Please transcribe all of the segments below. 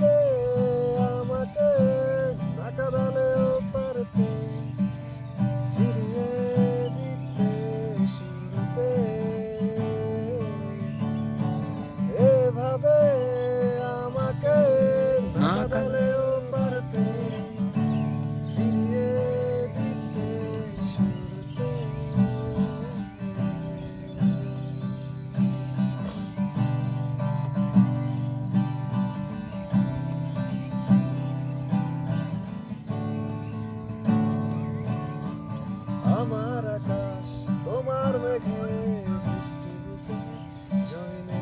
love. আমার আকাশ, তোমার মেঘে বৃষ্টি বুকে জমিনে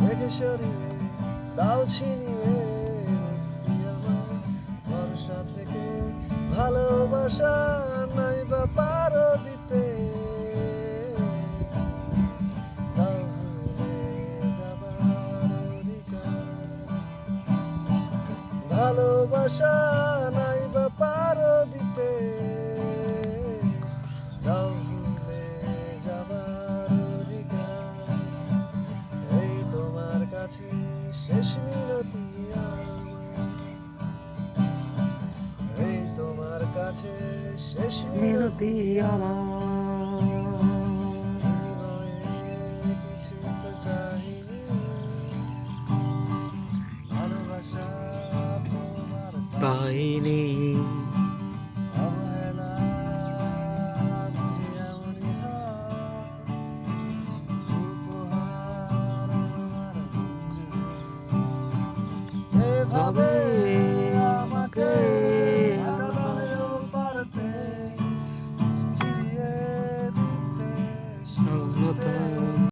মেঘে সরিয়ে দাও ছিনিয়ে বর্ষা থেকে ভালোবাসা নাই পারো দিতে। ভালোবাসা কাছে শেষ মিনতি আমার কিছু তো চাইনি ভালোবাসা তোমার পাইনি অবহেলা